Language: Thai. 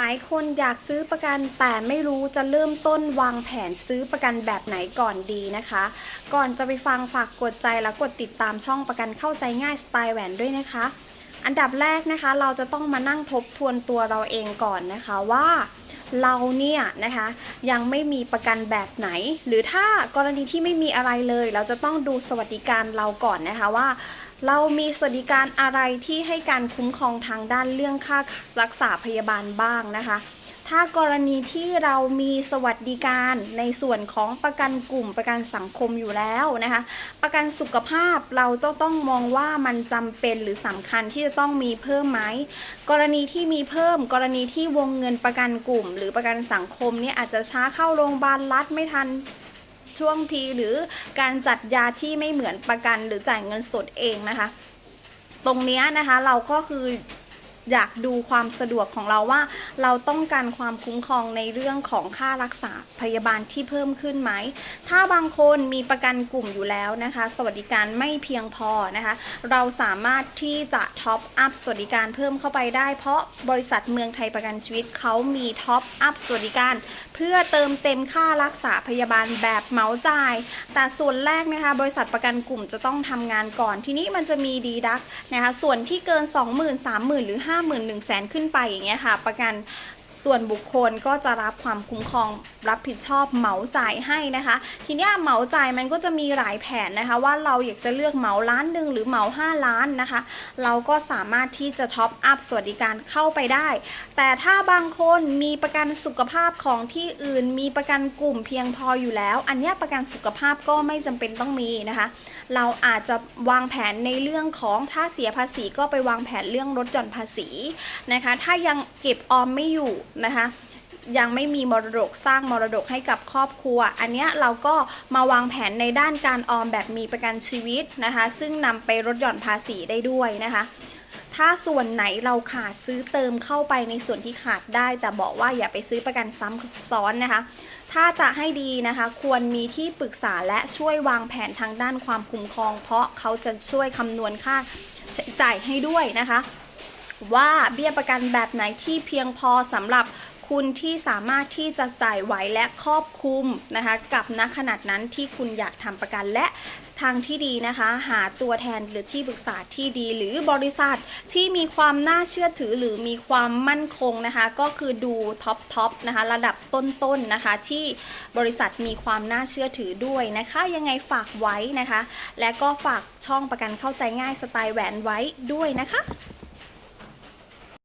หลายคนอยากซื้อประกันแต่ไม่รู้จะเริ่มต้นวางแผนซื้อประกันแบบไหนก่อนดีนะคะ ก่อนจะไปฟังฝากกดใจและกดติดตามช่องประกันเข้าใจง่ายสไตล์แหวนด้วยนะคะ อันดับแรกนะคะ เราจะต้องมานั่งทบทวนตัวเราเองก่อนนะคะว่า เราเนี่ยนะคะยังไม่มีประกันแบบไหน หรือถ้ากรณีที่ไม่มีอะไรเลย เราจะต้องดูสวัสดิการเราก่อนนะคะว่า เรามีสวัสดิการอะไรที่ให้การคุ้มครองทางด้านเรื่องค่ารักษาพยาบาลบ้างนะคะ ถ้ากรณีที่เรามีสวัสดิการในส่วนของประกันกลุ่มประกันสังคมอยู่แล้วนะคะ ประกันสุขภาพเราต้องต้องมองว่ามันจำเป็นหรือสำคัญที่จะต้องมีเพิ่มไหมกรณีที่มีเพิ่ม กรณีที่วงเงินประกันกลุ่ม หรือประกันสังคมเนี่ยอาจจะช้าเข้าโรงพยาบาลรัฐไม่ทันช่วงทีหรือการจัดยาที่ไม่เหมือนประกันหรือจ่ายเงินสดเองนะคะ ตรงนี้นะคะเราก็คือ อยากดูความสะดวกของเราว่า เราต้องการความคุ้มครองในเรื่องของค่ารักษาพยาบาลที่เพิ่มขึ้นไหม ถ้าบางคนมีประกันกลุ่มอยู่แล้วนะคะ สวัสดิการไม่เพียงพอนะคะ เราสามารถที่จะท็อปอัพสวัสดิการเพิ่มเข้าไปได้ เพราะบริษัทเมืองไทยประกันชีวิตเขามีท็อปอัพสวัสดิการ เพื่อเติมเต็มค่ารักษาพยาบาลแบบเหมาจ่าย แต่ส่วนแรกนะคะ บริษัทประกันกลุ่มจะต้องทำงานก่อน ทีนี้มันจะมีดีดักนะคะ ส่วนที่เกิน 20,000 30,000 หรือ50,000 1 0 0 0 0 0 ขึ้นไปอย่างเงี้ยค่ะ ประกัน ส่วนบุคคลก็จะรับความคุ้มครองรับผิดชอบเหมาจ่ายให้นะคะ ทีนี้เหมาจ่ายมันก็จะมีหลายแผนนะคะ ว่าเราอยากจะเลือกเหมาล้านหนึ่งหรือเหมา 5 ล้านนะคะ เราก็สามารถที่จะท็อปอัพสวัสดิการเข้าไปได้ แต่ถ้าบางคนมีประกันสุขภาพของที่อื่น มีประกันกลุ่มเพียงพออยู่แล้ว อันนี้ประกันสุขภาพก็ไม่จำเป็นต้องมีนะคะ เราอาจจะวางแผนในเรื่องของถ้าเสียภาษีก็ไปวางแผนเรื่องลดหย่อนภาษีนะคะ ถ้ายังเก็บออมไม่อยู่ นะคะยังไม่มีมรดกสร้างมรดกให้กับครอบครัว อันนี้เราก็มาวางแผนในด้านการออมแบบมีประกันชีวิตนะคะ ซึ่งนำไปลดหย่อนภาษีได้ด้วยนะคะ ถ้าส่วนไหนเราขาดซื้อเติมเข้าไปในส่วนที่ขาดได้ แต่บอกว่าอย่าไปซื้อประกันซ้ำซ้อนนะคะ ถ้าจะให้ดีนะคะ ควรมีที่ปรึกษาและช่วยวางแผนทางด้านความคุ้มครอง เพราะเขาจะช่วยคำนวณค่าจ่ายให้ด้วยนะคะ ว่าเบี้ยประกันแบบไหนที่เพียงพอสำหรับคุณที่สามารถที่จะจ่ายไหวและครอบคลุมนะคะ กับณขนาดนั้นที่คุณอยากทำประกันและทางที่ดีนะคะ หาตัวแทนหรือที่ปรึกษาที่ดีหรือบริษัทที่มีความน่าเชื่อถือหรือมีความมั่นคงนะคะ ก็คือดูท็อปท็อปนะคะ ระดับต้นๆนะคะ ที่บริษัทมีความน่าเชื่อถือด้วยนะคะ ยังไงฝากไว้นะคะ และก็ฝากช่องประกันเข้าใจง่ายสไตล์แหวนไว้ด้วยนะคะ